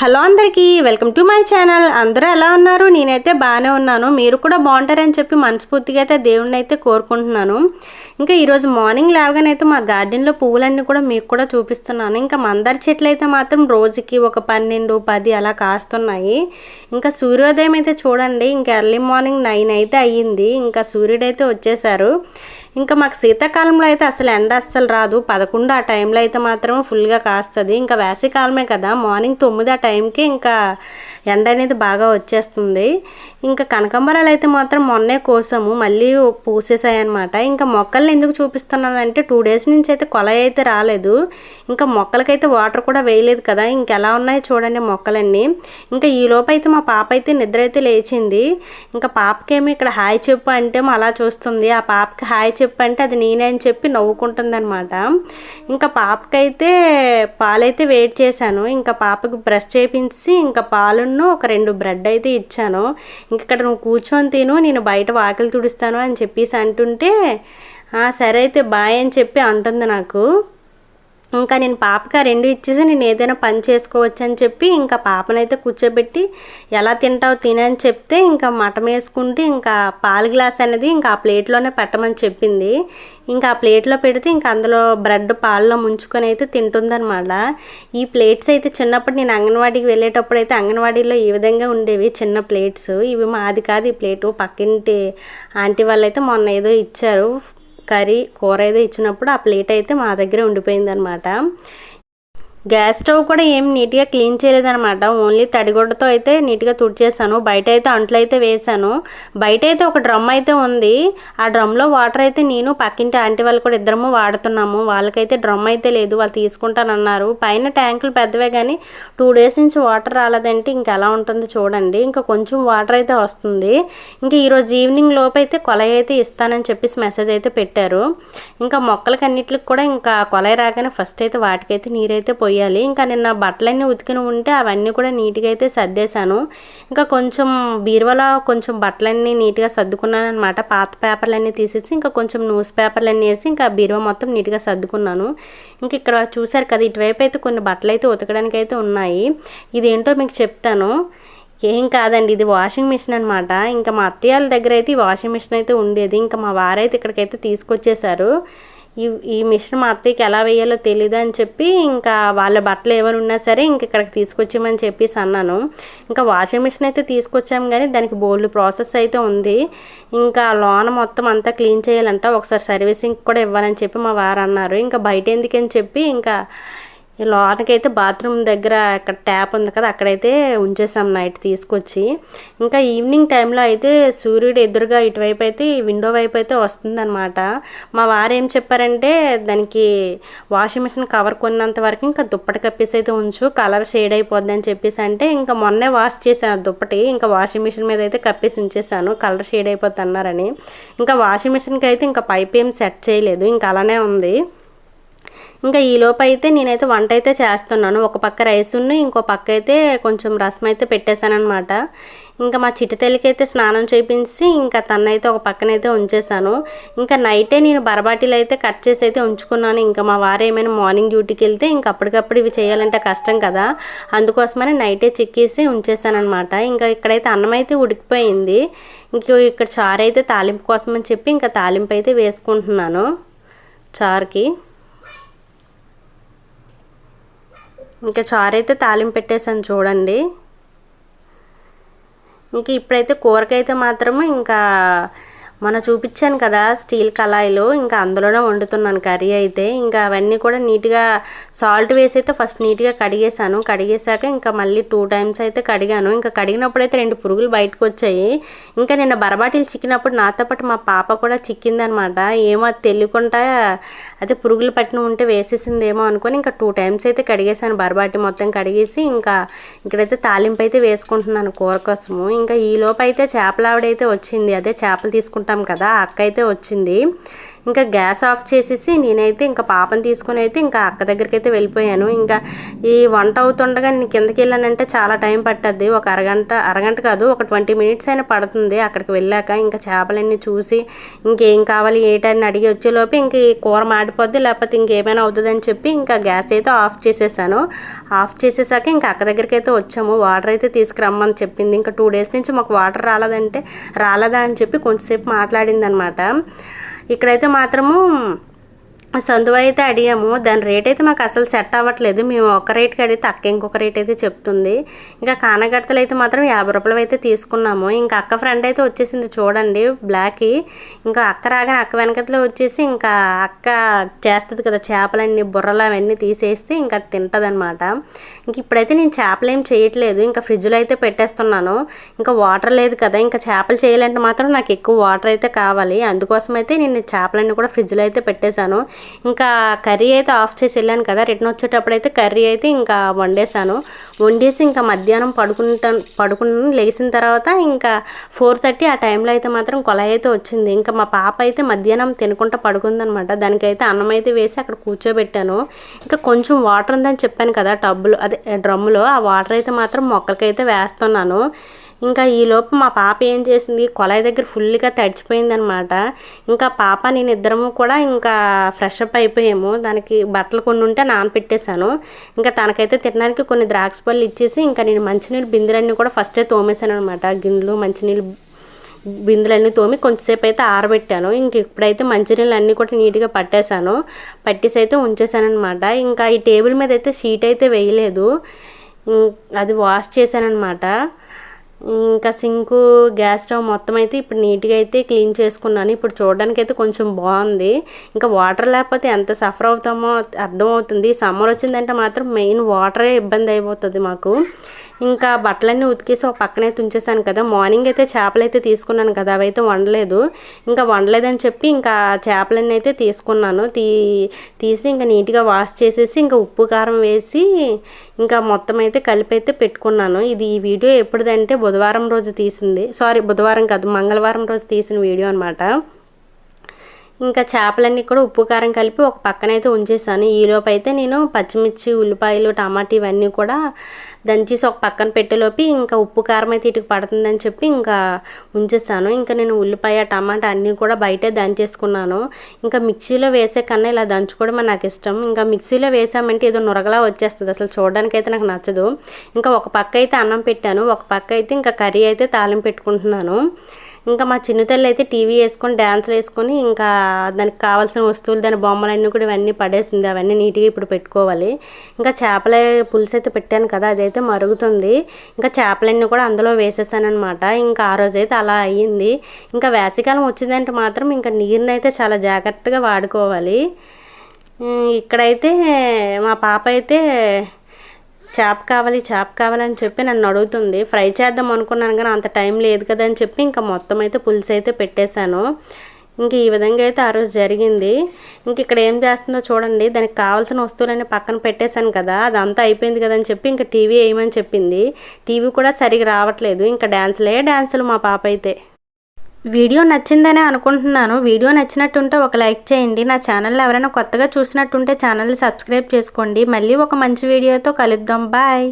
Hello అందరికీ welcome to my channel. అందరూ ఎలా ఉన్నారు? నేనైతే బాగానే ఉన్నాను. మీరు కూడా బాగుంటారని చెప్పి మనస్ఫూర్తిగా అయితే దేవుణ్ణి అయితే కోరుకుంటున్నాను. ఇంకా ఈరోజు మార్నింగ్ లేవగానే అయితే మా గార్డెన్లో పువ్వులన్నీ కూడా మీకు కూడా చూపిస్తున్నాను. ఇంకా మందార చెట్లు అయితే మాత్రం రోజుకి ఒక పన్నెండు పది అలా కాస్తున్నాయి. ఇంకా సూర్యోదయం అయితే చూడండి. ఇంకా ఎర్లీ మార్నింగ్ నైన్ అయితే అయ్యింది. ఇంకా సూర్యుడు అయితే వచ్చేసారు. ఇంకా మాకు శీతాకాలంలో అయితే అసలు ఎండ అస్సలు రాదు. పదకొండు ఆ టైంలో అయితే మాత్రం ఫుల్గా కాస్తుంది. ఇంకా వేసవికాలమే కదా మార్నింగ్ తొమ్మిది ఆ టైంకి ఇంకా ఎండ అనేది బాగా వచ్చేస్తుంది. ఇంకా కనకంబరాలు అయితే మాత్రం మొన్నే కోసాము మళ్ళీ పూసేసాయి అనమాట ఇంకా మొక్కల్ని ఎందుకు చూపిస్తున్నానంటే టూ డేస్ నుంచి అయితే కొలయ అయితే రాలేదు. ఇంకా మొక్కలకైతే వాటర్ కూడా వేయలేదు కదా ఇంకెలా ఉన్నాయో చూడండి మొక్కలన్నీ. ఇంకా ఈ లోపు అయితే మా పాప అయితే నిద్ర అయితే లేచింది. ఇంకా పాపకేమో ఇక్కడ హాయ్ చెప్పు అంటే అలా చూస్తుంది. ఆ పాపకి హాయ్ చెప్పు అంటే అది నేనే అని చెప్పి నవ్వుకుంటుందనమాట ఇంకా పాపకైతే పాలైతే వెయిట్ చేశాను. ఇంకా పాపకి బ్రష్ చేపించి ఇంకా పాలును ఒక రెండు బ్రెడ్ అయితే ఇచ్చాను. ఇంక ఇక్కడ నువ్వు కూర్చొని తిను నేను బయట వాకిలి తుడుస్తాను అని చెప్పేసి అంటుంటే సరే అయితే బాయ్ అని చెప్పి అంటుంది నాకు. ఇంకా నేను పాపకి రెండు ఇచ్చేసి నేను ఏదైనా పని చేసుకోవచ్చు అని చెప్పి ఇంకా పాపనైతే కూర్చోబెట్టి ఎలా తింటావు తినని చెప్తే ఇంకా మటం వేసుకుంటే ఇంకా పాలు గ్లాస్ అనేది ఇంకా ఆ ప్లేట్లోనే పెట్టమని చెప్పింది. ఇంకా ఆ ప్లేట్లో పెడితే ఇంకా అందులో బ్రెడ్ పాలలో ముంచుకొని అయితే తింటుందన్నమాట. ఈ ప్లేట్స్ అయితే చిన్నప్పుడు నేను అంగన్వాడీకి వెళ్ళేటప్పుడు అయితే అంగన్వాడీలో ఈ విధంగా ఉండేవి చిన్న ప్లేట్స్. ఇవి మాది కాదు ఈ ప్లేటు. పక్కింటి ఆంటీ వాళ్ళైతే మొన్న ఏదో ఇచ్చారు. కర్రీ కూర ఏదో ఇచ్చినప్పుడు ఆ ప్లేట్ అయితే మా దగ్గరే ఉండిపోయింది అనమాట గ్యాస్ స్టవ్ కూడా ఏం నీట్గా క్లీన్ చేయలేదనమాట ఓన్లీ తడిగుడ్డతో అయితే నీట్గా తుడిచేసాను. బయట అయితే అంట్లు అయితే వేసాను. బయట అయితే ఒక డ్రమ్ అయితే ఉంది. ఆ డ్రమ్లో వాటర్ అయితే నేను పక్కింటి ఆంటీ వాళ్ళు కూడా ఇద్దరము వాడుతున్నాము. వాళ్ళకైతే డ్రమ్ అయితే లేదు. వాళ్ళు తీసుకుంటానన్నారు. పైన ట్యాంకులు పెద్దవే కానీ టూ డేస్ నుంచి వాటర్ రాలేదంటే ఇంకా ఎలా ఉంటుందో చూడండి. ఇంకా కొంచెం వాటర్ అయితే వస్తుంది. ఇంకా ఈరోజు ఈవినింగ్ లోపు అయితే కొలై అయితే ఇస్తానని చెప్పేసి మెసేజ్ అయితే పెట్టారు. ఇంకా మొక్కలకన్నిటికి కూడా ఇంకా కొలై రాగానే ఫస్ట్ అయితే వాటికైతే నీరైతే పోయాలి. ఇంకా నిన్న బట్టలన్నీ ఉతికిన ఉంటే అవన్నీ కూడా నీట్గా అయితే సర్దేశాను. ఇంకా కొంచెం బీరువాలో కొంచెం బట్టలన్నీ నీట్గా సర్దుకున్నాను అనమాట పాత పేపర్లన్నీ తీసేసి ఇంకా కొంచెం న్యూస్ పేపర్లన్నీ వేసి ఇంకా బీరువా మొత్తం నీట్గా సర్దుకున్నాను. ఇంక ఇక్కడ చూసారు కదా ఇటువైపు అయితే కొన్ని బట్టలు అయితే ఉతకడానికి అయితే ఉన్నాయి. ఇదేంటో మీకు చెప్తాను. ఏం కాదండి ఇది వాషింగ్ మిషన్ అనమాట ఇంకా మా అత్తయ్యాల దగ్గర అయితే ఈ వాషింగ్ మిషన్ అయితే ఉండేది. ఇంకా మా వారైతే ఇక్కడికైతే తీసుకొచ్చేసారు ఈ ఈ మిషన్ మా అత్తయ్యకి ఎలా వేయాలో తెలియదు అని చెప్పి ఇంకా వాళ్ళ బట్టలు ఏమైనా ఉన్నా సరే ఇంక ఇక్కడికి తీసుకొచ్చామని చెప్పేసి అన్నాను. ఇంకా వాషింగ్ మిషన్ అయితే తీసుకొచ్చాము కానీ దానికి బోల్డ్ ప్రాసెస్ అయితే ఉంది. ఇంకా లోన మొత్తం అంతా క్లీన్ చేయాలంట. ఒకసారి సర్వీసింగ్ కూడా ఇవ్వాలని చెప్పి మా వారు అన్నారు. ఇంకా బయట ఎందుకని చెప్పి ఇంకా లోనకైతే బాత్రూమ్ దగ్గర అక్కడ ట్యాప్ ఉంది కదా అక్కడైతే ఉంచేసాం నైట్ తీసుకొచ్చి. ఇంకా ఈవినింగ్ టైంలో అయితే సూర్యుడు ఎదురుగా ఇటువైపు అయితే విండో వైపు అయితే వస్తుందన్నమాట. మా వారు ఏం చెప్పారంటే దానికి వాషింగ్ మిషన్ కవర్ కొన్నంత వరకు ఇంకా దుప్పటి కప్పేసి అయితే ఉంచు కలర్ షేడ్ అయిపోద్ది అని చెప్పేసి అంటే ఇంకా మొన్నే వాష్ చేశాను దుప్పటి. ఇంకా వాషింగ్ మిషన్ మీద అయితే కప్పేసి ఉంచేసాను కలర్ షేడ్ అయిపోద్ది అన్నారని. ఇంకా వాషింగ్ మిషన్కి అయితే ఇంకా పైప్ ఏం సెట్ చేయలేదు ఇంకా అలానే ఉంది. ఇంకా ఈ అయితే నేనైతే వంట అయితే చేస్తున్నాను. ఒక పక్క రైస్ ఉన్న ఇంకో పక్క అయితే కొంచెం రసం అయితే పెట్టేశానమాట ఇంకా మా చిటితల్లికి అయితే స్నానం చేయించి ఇంకా తన్నైతే ఒక పక్కనైతే ఉంచేసాను ఇంకా నైటే నేను బరబాటీలు అయితే కట్ చేసి అయితే ఉంచుకున్నాను. ఇంకా మా వారు ఏమైనా మార్నింగ్ డ్యూటీకి వెళ్తే ఇంకా అప్పటికప్పుడు ఇవి చేయాలంటే కష్టం కదా. అందుకోసమని నైటే చెక్కేసి ఉంచేసానమాట ఇంకా ఇక్కడైతే అన్నం అయితే ఉడికిపోయింది. ఇంక ఇక్కడ చారు అయితే తాలింపు కోసం అని చెప్పి ఇంకా తాలింపు అయితే వేసుకుంటున్నాను. చారుకి. ఇంకా చారు అయితే తాలింపు పెట్టేసాను చూడండి. ఇంక ఇప్పుడైతే కూరకైతే మాత్రము ఇంకా మొన్న చూపించాను కదా స్టీల్ కళాయిలో ఇంకా అందులోనే వండుతున్నాను కర్రీ అయితే. ఇంకా అవన్నీ కూడా నీట్గా సాల్ట్ వేసి అయితే ఫస్ట్ నీట్గా కడిగేసాను కడిగేసాక ఇంకా మళ్ళీ టూ టైమ్స్ అయితే కడిగాను. ఇంకా కడిగినప్పుడు అయితే రెండు పురుగులు బయటకు వచ్చాయి. ఇంకా నిన్న బరబాటీలు చిక్కినప్పుడు నాతో పాటు మా పాప కూడా చిక్కిందనమాట. ఏమో అది తెలియకుండా అదే పురుగులు పట్టిన ఉంటే వేసేసిందేమో అనుకొని ఇంకా టూ టైమ్స్ అయితే కడిగేసాను బరబాటి మొత్తం కడిగేసి ఇంకా ఇక్కడైతే తాలింపు అయితే వేసుకుంటున్నాను కూర కోసము. ఇంకా ఈ అయితే చేపలావిడైతే వచ్చింది. అదే చేపలు తీసుకుంటాం కదా అక్క అయితే వచ్చింది. ఇంకా గ్యాస్ ఆఫ్ చేసేసి నేనైతే ఇంకా పాపను తీసుకుని అయితే ఇంకా అక్క దగ్గరికి అయితే వెళ్ళిపోయాను. ఇంకా ఈ వంట అవుతుండగా నేను కిందకి వెళ్ళానంటే చాలా టైం పట్టద్ది. ఒక అరగంట అరగంట కాదు ఒక ట్వంటీ మినిట్స్ అయినా పడుతుంది అక్కడికి వెళ్ళాక. ఇంకా చేపలన్నీ చూసి ఇంకేం కావాలి ఏటని అడిగి వచ్చేలోపు ఇంక ఈ కూర మాడిపోద్ది లేకపోతే ఇంకేమైనా అవుతుందని చెప్పి ఇంకా గ్యాస్ అయితే ఆఫ్ చేసేసాను. ఆఫ్ చేసేసాక ఇంకా అక్క దగ్గరికి అయితే వచ్చాము. వాటర్ అయితే తీసుకురమ్మని చెప్పింది. ఇంకా టూ డేస్ నుంచి మాకు వాటర్ రాలేదంటే రాలేదా అని చెప్పి కొంచెంసేపు మాట్లాడింది అనమాట ఇక్కడైతే మాత్రము సందువ అయితే అడిగాము. దాని రేట్ అయితే మాకు అసలు సెట్ అవ్వట్లేదు. మేము ఒక రేట్కి అడిగితే అక్క ఇంకొక రేట్ అయితే చెప్తుంది. ఇంకా కానగడతలు అయితే మాత్రం యాభై రూపాయలు అయితే తీసుకున్నాము. ఇంకా అక్క ఫ్రెండ్ అయితే వచ్చేసింది చూడండి బ్లాక్కి ఇంకా అక్క రాగానే అక్క వెనకట్లో వచ్చేసి ఇంకా అక్క చేస్తుంది కదా చేపలన్నీ బుర్రలు అవన్నీ తీసేస్తే ఇంకా తింటుంది అనమాట ఇంక ఇప్పుడైతే నేను చేపలు ఏం చేయట్లేదు. ఇంకా ఫ్రిడ్జ్లో అయితే పెట్టేస్తున్నాను. ఇంకా వాటర్ లేదు కదా ఇంకా చేపలు చేయాలంటే మాత్రం నాకు ఎక్కువ వాటర్ అయితే కావాలి. అందుకోసం అయితే నేను చేపలన్నీ కూడా ఫ్రిడ్జ్లో అయితే పెట్టేశాను. ఇంకా కర్రీ అయితే ఆఫ్ చేసి వెళ్ళాను కదా రిటర్న్ వచ్చేటప్పుడు అయితే కర్రీ అయితే ఇంకా వండేసాను వండేసి ఇంకా మధ్యాహ్నం పడుకుంటాను పడుకున్నాను. లేచిన తర్వాత ఇంకా ఫోర్ థర్టీ ఆ టైంలో అయితే మాత్రం కొలాయి అయితే వచ్చింది. ఇంకా మా పాప అయితే మధ్యాహ్నం తినకుండా పడుకుందనమాట దానికైతే అన్నం అయితే వేసి అక్కడ కూర్చోబెట్టాను. ఇంకా కొంచెం వాటర్ ఉందని చెప్పాను కదా టబ్బులో అదే డ్రమ్ములో. ఆ వాటర్ అయితే మాత్రం మొక్కలకైతే వేస్తున్నాను. ఇంకా ఈలోపు మా పాప ఏం చేసింది? కొలాయి దగ్గర ఫుల్గా తడిచిపోయిందనమాట. ఇంకా పాప నేను ఇద్దరము కూడా ఇంకా ఫ్రెష్ అప్ అయిపోయాము. దానికి బట్టలు కొన్ని ఉంటే నానపెట్టేశాను. ఇంకా తనకైతే తినడానికి కొన్ని ద్రాక్ష పళ్ళు ఇచ్చేసి ఇంకా నేను మంచినీళ్ళు బిందెలన్నీ కూడా ఫస్టే తోమేశాను అనమాట గిన్నెలు మంచినీళ్ళు బిందులన్నీ తోమి కొంచెంసేపు అయితే ఆరబెట్టాను. ఇంక ఇప్పుడైతే మంచినీళ్ళు అన్నీ కూడా నీట్గా పట్టేశాను. పట్టేసి అయితే ఉంచేసాను ఇంకా ఈ టేబుల్ మీద అయితే షీట్ అయితే వేయలేదు. ఇం- అది వాష్ చేశానమాట ఇంకా సింకు గ్యాస్ స్టవ్ మొత్తం అయితే ఇప్పుడు నీట్గా అయితే క్లీన్ చేసుకున్నాను. ఇప్పుడు చూడడానికి అయితే కొంచెం బాగుంది ఇంకా వాటర్ లేకపోతే ఎంత సఫర్ అవుతామో అర్థమవుతుంది. సమ్మర్ వచ్చిందంటే మాత్రం మెయిన్ వాటరే ఇబ్బంది అయిపోతుంది మాకు. ఇంకా బట్టలన్నీ ఉతికేసి ఒక పక్కనే ఉంచేసాను కదా. మార్నింగ్ అయితే చేపలు అయితే తీసుకున్నాను కదా. అవైతే వండలేదు. ఇంకా వండలేదని చెప్పి ఇంకా చేపలన్నీ అయితే తీసుకున్నాను. తీ తీసి ఇంకా నీట్గా వాష్ చేసేసి ఇంకా ఉప్పు కారం వేసి ఇంకా మొత్తం అయితే కలిపి అయితే పెట్టుకున్నాను. ఇది ఈ వీడియో ఎప్పుడుదంటే బుధవారం రోజు తీసింది. సారీ బుధవారం కాదు మంగళవారం రోజు తీసిన వీడియో అనమాట ఇంకా చేపలన్నీ కూడా ఉప్పు కారం కలిపి ఒక పక్కన అయితే ఉంచేసాను. ఈలోపు అయితే నేను పచ్చిమిర్చి ఉల్లిపాయలు టమాటా ఇవన్నీ కూడా దంచేసి ఒక పక్కన పెట్టేలోపు ఇంకా ఉప్పు కారం అయితే ఇటుకు పడుతుందని చెప్పి ఇంకా ఉంచేసాను. ఇంకా నేను ఉల్లిపాయ టమాటా అన్నీ కూడా బయటే దంచేసుకున్నాను. ఇంకా మిక్సీలో వేసే కన్నా ఇలా దంచుకోవడం నాకు ఇష్టం. ఇంకా మిక్సీలో వేసామంటే ఏదో నురగలా వచ్చేస్తుంది. అసలు చూడడానికి అయితే నాకు నచ్చదు. ఇంకా ఒక పక్క అయితే అన్నం పెట్టాను. ఒక పక్క అయితే ఇంకా కర్రీ అయితే తాలింపు పెట్టుకుంటున్నాను. ఇంకా మా చిన్న తల్లి అయితే టీవీ వేసుకొని డ్యాన్స్లు వేసుకొని ఇంకా దానికి కావాల్సిన వస్తువులు దాని బొమ్మలన్నీ కూడా ఇవన్నీ పడేసింది. అవన్నీ నీట్గా ఇప్పుడు పెట్టుకోవాలి. ఇంకా చేపల పులుసు అయితే పెట్టాను కదా అదైతే మరుగుతుంది. ఇంకా చేపలన్నీ కూడా అందులో వేసేసానమాట ఇంకా ఆ రోజు అయితే అలా అయ్యింది. ఇంకా వేసవికాలం వచ్చిందంటే మాత్రం ఇంకా నీరుని అయితే చాలా జాగ్రత్తగా వాడుకోవాలి. ఇక్కడైతే మా పాప అయితే చేప కావాలి చేప కావాలని చెప్పి నన్ను అడుగుతుంది. ఫ్రై చేద్దాం అనుకున్నాను కానీ అంత టైం లేదు కదా అని చెప్పి ఇంకా మొత్తం అయితే పులుసు అయితే పెట్టేశాను. ఇంక ఈ విధంగా అయితే ఆ రోజు జరిగింది. ఇంక ఇక్కడ ఏం చేస్తుందో చూడండి. దానికి కావాల్సిన వస్తువులన్నీ పక్కన పెట్టేశాను కదా. అదంతా అయిపోయింది కదా అని చెప్పి ఇంకా టీవీ వేయమని చెప్పింది. టీవీ కూడా సరిగా రావట్లేదు. ఇంకా డ్యాన్సులే డ్యాన్సులు మా పాప అయితే. వీడియో నచ్చిందనే అనుకుంటున్నాను. వీడియో నచ్చినట్టుంటే ఒక లైక్ చేయండి. నా ఛానల్ ఎవరైనా కొత్తగా చూసినట్టుంటే ఛానల్ని సబ్స్క్రైబ్ చేసుకోండి. మళ్ళీ ఒక మంచి వీడియోతో కలుద్దాం. బాయ్.